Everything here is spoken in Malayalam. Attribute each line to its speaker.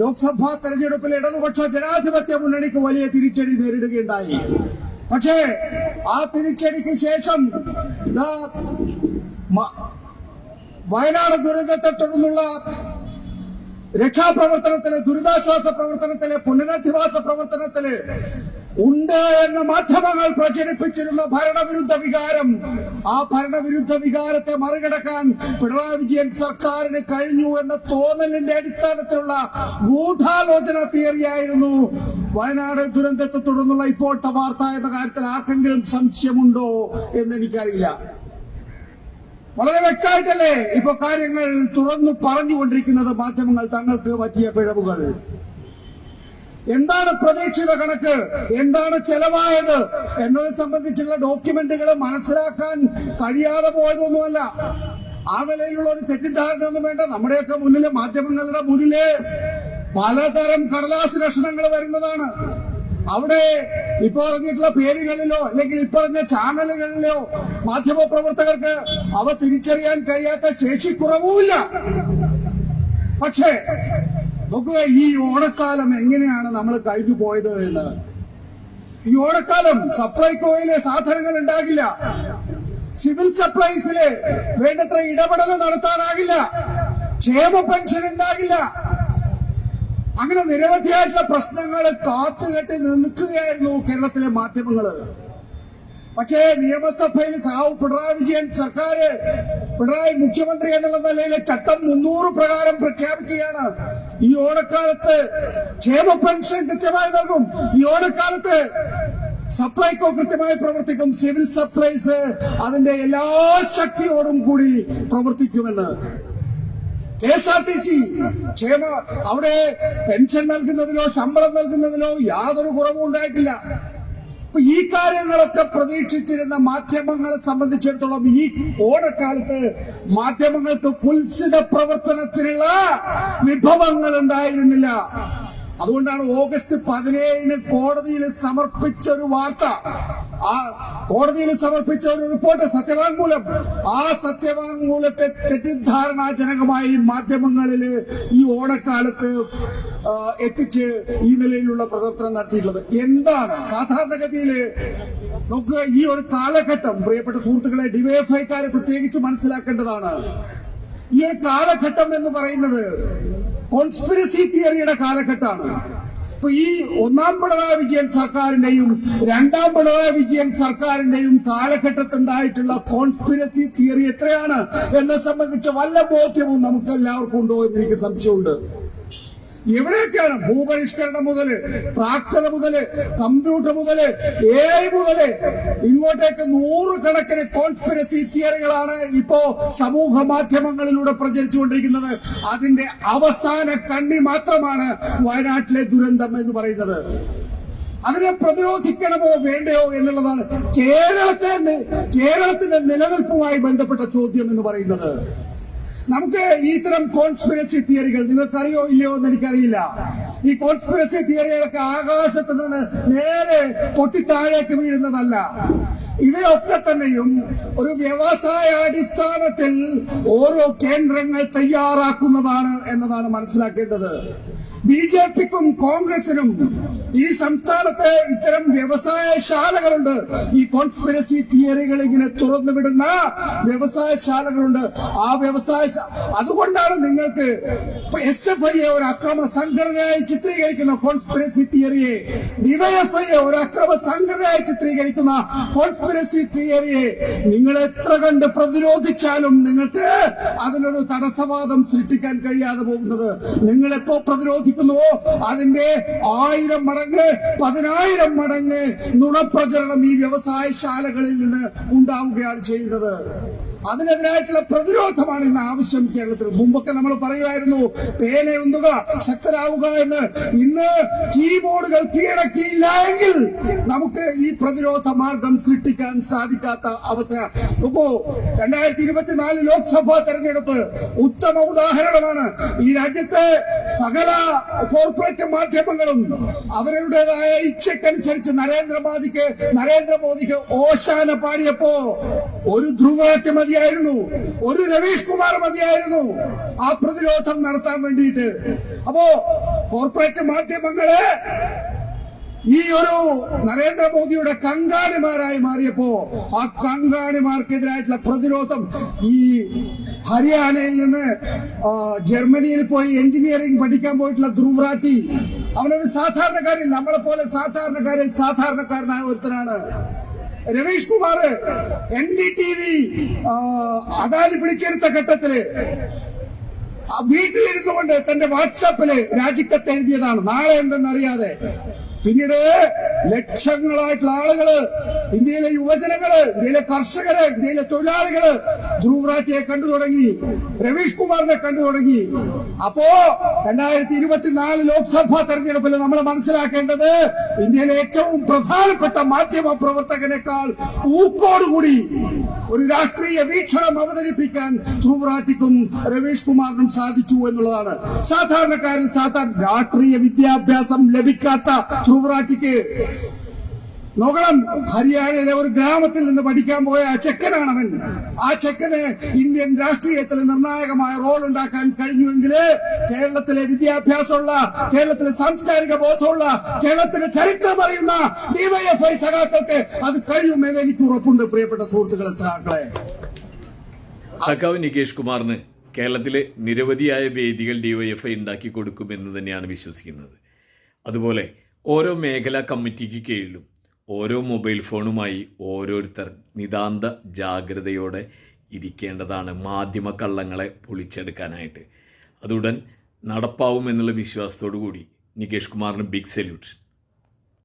Speaker 1: ലോക്സഭാ തെരഞ്ഞെടുപ്പിൽ ഇടതുപക്ഷ ജനാധിപത്യ മുന്നണിക്ക് വലിയ തിരിച്ചടി നേരിടുകയുണ്ടായി. പക്ഷേ ആ തിരിച്ചടിക്ക് ശേഷം വയനാട് ദുരന്തത്തെ തുടർന്നുള്ള രക്ഷാപ്രവർത്തനത്തിൽ ദുരിതാശ്വാസ പ്രവർത്തനത്തിൽ പുനരധിവാസ പ്രവർത്തനത്തിൽ ഉണ്ട് എന്ന് മാധ്യമങ്ങൾ പ്രചരിപ്പിച്ചിരുന്ന ഭരണവിരുദ്ധ വികാരം. ആ ഭരണവിരുദ്ധ വികാരത്തെ മറികടക്കാൻ പിണറായി വിജയൻ സർക്കാരിന് കഴിഞ്ഞു എന്ന തോന്നലിന്റെ അടിസ്ഥാനത്തിലുള്ള ഗൂഢാലോചന തിയറിയായിരുന്നു വയനാട് ദുരന്തത്തെ തുടർന്നുള്ള ഇപ്പോഴത്തെ വാർത്ത എന്ന കാര്യത്തിൽ ആർക്കെങ്കിലും സംശയമുണ്ടോ എന്ന് എനിക്കറിയില്ല വളരെ വ്യക്തമായിട്ടല്ലേ ഇപ്പൊ കാര്യങ്ങൾ തുറന്നു പറഞ്ഞുകൊണ്ടിരിക്കുന്നത് മാധ്യമങ്ങൾ തങ്ങൾക്ക് പറ്റിയ പിഴവുകൾ. എന്താണ് പ്രതീക്ഷിത കണക്ക്? എന്താണ് ചെലവായത്? എന്നത് സംബന്ധിച്ചുള്ള ഡോക്യുമെന്റുകൾ മനസ്സിലാക്കാൻ കഴിയാതെ പോയതൊന്നുമല്ല. ആ നിലയിലുള്ള ഒരു തെറ്റിദ്ധാരണ ഒന്നും വേണ്ട. നമ്മുടെയൊക്കെ മുന്നിലെ മാധ്യമങ്ങളുടെ മുന്നിലെ പലതരം കടലാസ് ലക്ഷണങ്ങൾ വരുന്നതാണ്. അവിടെ ഇപ്പൊ പറഞ്ഞിട്ടുള്ള പേരുകളിലോ അല്ലെങ്കിൽ ഇപ്പറഞ്ഞ ചാനലുകളിലോ മാധ്യമ പ്രവർത്തകർക്ക് അവ തിരിച്ചറിയാൻ കഴിയാത്ത ശേഷി കുറവുമില്ല പക്ഷേ നോക്കുക ഈ ഓണക്കാലം എങ്ങനെയാണ് നമ്മൾ കഴിഞ്ഞു പോയത് എന്ന്. ഈ ഓണക്കാലം സപ്ലൈകോയിലെ സാധനങ്ങൾ ഉണ്ടാകില്ല. സിവിൽ സപ്ലൈസിൽ വേണ്ടത്ര ഇടപെടൽ നടത്താനാകില്ല. ക്ഷേമ പെൻഷൻ ഉണ്ടാകില്ല. അങ്ങനെ നിരവധിയായിട്ടുള്ള പ്രശ്നങ്ങൾ കാത്തുകെട്ടി നിൽക്കുകയായിരുന്നു കേരളത്തിലെ മാധ്യമങ്ങൾ. പക്ഷേ നിയമസഭയിൽ സാവു പിണറായി വിജയൻ സർക്കാർ പിണറായി മുഖ്യമന്ത്രി എന്നുള്ള നിലയിൽ ചട്ടം മുന്നൂറ് പ്രകാരം പ്രഖ്യാപിക്കുകയാണ്. ഈ ഓണക്കാലത്ത് ക്ഷേമ പെൻഷൻ കൃത്യമായി നൽകും. ഈ ഓണക്കാലത്ത് സപ്ലൈകോ കൃത്യമായി പ്രവർത്തിക്കും. സിവിൽ സപ്ലൈസ് അതിന്റെ എല്ലാ ശക്തിയോടും കൂടി പ്രവർത്തിക്കുമെന്ന്. K S R T C ക്ഷേമ അവിടെ പെൻഷൻ നൽകുന്നതിലോ ശമ്പളം നൽകുന്നതിലോ യാതൊരു കുറവും ഉണ്ടായിട്ടില്ല. ഈ കാര്യങ്ങളൊക്കെ പ്രതീക്ഷിച്ചിരുന്ന മാധ്യമങ്ങളെ സംബന്ധിച്ചിടത്തോളം ഈ ഓണക്കാലത്ത് മാധ്യമങ്ങൾക്ക് കുൽസിത പ്രവർത്തനത്തിനുള്ള വിഭവങ്ങൾ ഉണ്ടായിരുന്നില്ല. അതുകൊണ്ടാണ് ഓഗസ്റ്റ് പതിനേഴിന് കോടതിയിൽ സമർപ്പിച്ച ഒരു വാർത്ത. ആ കോടതിയിൽ സമർപ്പിച്ച ഒരു റിപ്പോർട്ട് സത്യവാങ്മൂലം. ആ സത്യവാങ്മൂലത്തെ തെറ്റിദ്ധാരണാജനകമായി മാധ്യമങ്ങളിൽ ഈ ഓണക്കാലത്ത് എത്തിച്ച് ഈ നിലയിലുള്ള പ്രവർത്തനം നടത്തിയിട്ടുള്ളത്. എന്താണ് സാധാരണഗതിയിൽ നമുക്ക് ഈ ഒരു കാലഘട്ടം പ്രിയപ്പെട്ട സുഹൃത്തുക്കളെ ഡിവൈഎഫ്ഐക്കാരെ പ്രത്യേകിച്ച് മനസ്സിലാക്കേണ്ടതാണ്. ഈ ഒരു കാലഘട്ടം എന്ന് പറയുന്നത് കോൺസ്പിരസി തിയറിയുടെ കാലഘട്ടമാണ്. ഇപ്പൊ ഈ ഒന്നാം പിണറായി വിജയൻ സർക്കാരിന്റെയും രണ്ടാം പിണറായി വിജയൻ സർക്കാരിന്റെയും കാലഘട്ടത്തുണ്ടായിട്ടുള്ള കോൺസ്പിരസി തിയറി എത്രയാണ്? എന്നെ സംബന്ധിച്ച് വല്ല ബോധ്യവും നമുക്ക് എല്ലാവർക്കും ഉണ്ടോ എന്ന് എനിക്ക് സംശയമുണ്ട്. എവിടെയൊക്കെയാണ് ഭൂപരിഷ്കരണം മുതൽ ട്രാക്ടർ മുതൽ കമ്പ്യൂട്ടർ മുതൽ എ ഐ മുതൽ. ഇങ്ങോട്ടേക്ക് നൂറുകണക്കിന് കോൺസ്പിരസി തിയറികളാണ് ഇപ്പോ സമൂഹ മാധ്യമങ്ങളിലൂടെ പ്രചരിച്ചുകൊണ്ടിരിക്കുന്നത്. അതിന്റെ അവസാന കണ്ണി മാത്രമാണ് വയനാട്ടിലെ ദുരന്തം എന്ന് പറയുന്നത്. അതിനെ പ്രതിരോധിക്കണമോ വേണ്ടയോ എന്നുള്ളതാണ് കേരളത്തെ കേരളത്തിന്റെ നിലനിൽപ്പുമായി ബന്ധപ്പെട്ട ചോദ്യം എന്ന് പറയുന്നത്. നമുക്ക് ഇത്തരം കോൺസ്പിറസി തിയറികൾ നിങ്ങൾക്കറിയോ ഇല്ലയോ എന്ന് എനിക്കറിയില്ല. ഈ കോൺസ്പിറസി തിയറികളൊക്കെ ആകാശത്ത് നിന്ന് നേരെ പൊട്ടിത്താഴേക്ക് വീഴുന്നതല്ല. ഇവയൊക്കെ തന്നെയും ഒരു വ്യവസായ അടിസ്ഥാനത്തിൽ ഓരോ കേന്ദ്രങ്ങൾ തയ്യാറാക്കുന്നതാണ് എന്നതാണ് മനസ്സിലാക്കേണ്ടത്. ബി ജെ പിക്കും കോൺഗ്രസിനും ഈ സംസ്ഥാനത്ത് ഇത്തരം വ്യവസായശാലകളുണ്ട്. ഈ കോൺസ്പിരസി തിയറികൾ ഇങ്ങനെ തുറന്നുവിടുന്ന വിടുന്ന വ്യവസായശാലകളുണ്ട്. ആ വ്യവസായ അതുകൊണ്ടാണ് നിങ്ങൾക്ക് എസ് എഫ് ഐയെ ഒരു അക്രമ സംഘടനയായി ചിത്രീകരിക്കുന്ന കോൺസ്പിരസി തിയറിയെ. ഡിവൈഎഫ് ഡിവൈഎഫ്ഐയെ ഒരു അക്രമ സംഘടനയായി ചിത്രീകരിക്കുന്ന കോൺസ്പിരസി തിയറിയെ നിങ്ങൾ എത്ര കണ്ട് പ്രതിരോധിച്ചാലും നിങ്ങൾക്ക് അതിനൊരു തടസ്സവാദം സൃഷ്ടിക്കാൻ കഴിയാതെ പോകുന്നത്. നിങ്ങൾ എപ്പോ പ്രതിരോധിക്കുന്നുവോ അതിന്റെ ആയിരം മടങ്ങ് പതിനായിരം മടങ്ങ് നുണപ്രചരണം ഈ വ്യവസായശാലകളിൽ നിന്ന് ഉണ്ടാവുകയാണ് ചെയ്യുന്നത്. അതിനെതിരായിട്ടുള്ള പ്രതിരോധമാണ് ഇന്ന് ആവശ്യം കേരളത്തിൽ. മുമ്പൊക്കെ നമ്മൾ പറയുമായിരുന്നു പേനയുന്തുക ശക്തരാവുക എന്ന്. ഇന്ന് കീബോർഡുകൾ കീഴടക്കിയില്ല എങ്കിൽ നമുക്ക് ഈ പ്രതിരോധ മാർഗം സൃഷ്ടിക്കാൻ സാധിക്കാത്ത അവസ്ഥ. നോക്കൂ രണ്ടായിരത്തി ഇരുപത്തിനാല് ലോക്സഭാ തെരഞ്ഞെടുപ്പ് ഉത്തമ ഉദാഹരണമാണ്. ഈ രാജ്യത്തെ സകല കോർപ്പറേറ്റ് മാധ്യമങ്ങളും അവരുടേതായ ഇച്ഛക്കനുസരിച്ച് നരേന്ദ്രമോദിക്ക് നരേന്ദ്രമോദിക്ക് ഓശാന പാടിയപ്പോ ഒരു ധ്രുവമതി മതിയായിരുന്നു. ഒരു രവീഷ് കുമാർ മതിയായിരുന്നു. ആ പ്രതിരോധം നടത്താൻ വേണ്ടിയിട്ട്. അപ്പോ കോർപ്പറേറ്റ് മാധ്യമങ്ങൾ ഈ ഒരു നരേന്ദ്രമോദിയുടെ കങ്കാണിമാരായി മാറിയപ്പോ ആ കങ്കാണിമാർക്കെതിരായിട്ടുള്ള പ്രതിരോധം ഈ ഹരിയാനയിൽ നിന്ന് ജർമ്മനിയിൽ പോയി എഞ്ചിനീയറിംഗ് പഠിക്കാൻ പോയിട്ടുള്ള ധ്രുവ്രാറ്റി അവനൊരു സാധാരണക്കാരിൽ നമ്മളെ പോലെ സാധാരണക്കാരിൽ സാധാരണക്കാരനായ ഒരുത്തനാണ്. Ravish Kumar N D T V Adani പിടിച്ചെടുത്ത ഘട്ടത്തിൽ വീട്ടിലിരുന്നു കൊണ്ട് തന്റെ വാട്സാപ്പിൽ രാജിക്കത്ത് എഴുതിയതാണ്. നാളെ എന്തെന്നറിയാതെ. പിന്നീട് ലക്ഷങ്ങളായിട്ടുള്ള ആളുകൾ ഇന്ത്യയിലെ യുവജനങ്ങൾ ഇന്ത്യയിലെ കർഷകര് ഇന്ത്യയിലെ തൊഴിലാളികൾ ധ്രുവറാറ്റിയെ കണ്ടു തുടങ്ങി രവീഷ് കുമാറിനെ കണ്ടു തുടങ്ങി. അപ്പോ രണ്ടായിരത്തി ഇരുപത്തിനാല് ലോക്സഭാ തെരഞ്ഞെടുപ്പിൽ നമ്മൾ മനസ്സിലാക്കേണ്ടത് ഇന്ത്യയിലെ ഏറ്റവും പ്രധാനപ്പെട്ട മാധ്യമ പ്രവർത്തകനേക്കാൾ ഊക്കോടുകൂടി ഒരു രാഷ്ട്രീയ വീക്ഷണം അവതരിപ്പിക്കാൻ ധ്രുവറാറ്റിക്കും രവീഷ് കുമാറിനും സാധിച്ചു എന്നുള്ളതാണ്. സാധാരണക്കാരിൽ സാധാരണ രാഷ്ട്രീയ വിദ്യാഭ്യാസം ലഭിക്കാത്ത ധ്രുവറാട്ടിക്ക് നോക്കണം ഹരിയാനയിലെ ഒരു ഗ്രാമത്തിൽ നിന്ന് പഠിക്കാൻ പോയ ആ ചെക്കനാണവൻ. ആ ചെക്കന് ഇന്ത്യൻ രാഷ്ട്രീയത്തിൽ നിർണായകമായ റോൾ ഉണ്ടാക്കാൻ കഴിഞ്ഞുവെങ്കിൽ കേരളത്തിലെ വിദ്യാഭ്യാസമുള്ള കേരളത്തിലെ സാംസ്കാരിക ബോധമുള്ള കേരളത്തിലെ ചരിത്രം അറിയുന്ന ഡിവൈഎഫ്ഐ സഖാക്കൾക്ക് അത് കഴിയുമെന്ന് എനിക്ക് ഉറപ്പുണ്ട് പ്രിയപ്പെട്ട സുഹൃത്തുക്കളെ സഖാക്കളെ.
Speaker 2: സഖാവ് നികേഷ് കുമാറിന് കേരളത്തിലെ നിരവധിയായ വേദികൾ ഡിവൈഎഫ്ഐ ഉണ്ടാക്കി കൊടുക്കുമെന്ന് തന്നെയാണ് വിശ്വസിക്കുന്നത്. അതുപോലെ ഓരോ മേഖലാ കമ്മിറ്റിക്ക് കീഴിലും ഓരോ മൊബൈൽ ഫോണുമായി ഓരോരുത്തർ നിതാന്ത ജാഗ്രതയോടെ ഇരിക്കേണ്ടതാണ് മാധ്യമ കള്ളങ്ങളെ പൊളിച്ചെടുക്കാനായിട്ട്. അതുടൻ നടപ്പാവുമെന്നുള്ള വിശ്വാസത്തോടു കൂടി നികേഷ് കുമാറിന് ബിഗ് സല്യൂട്ട്.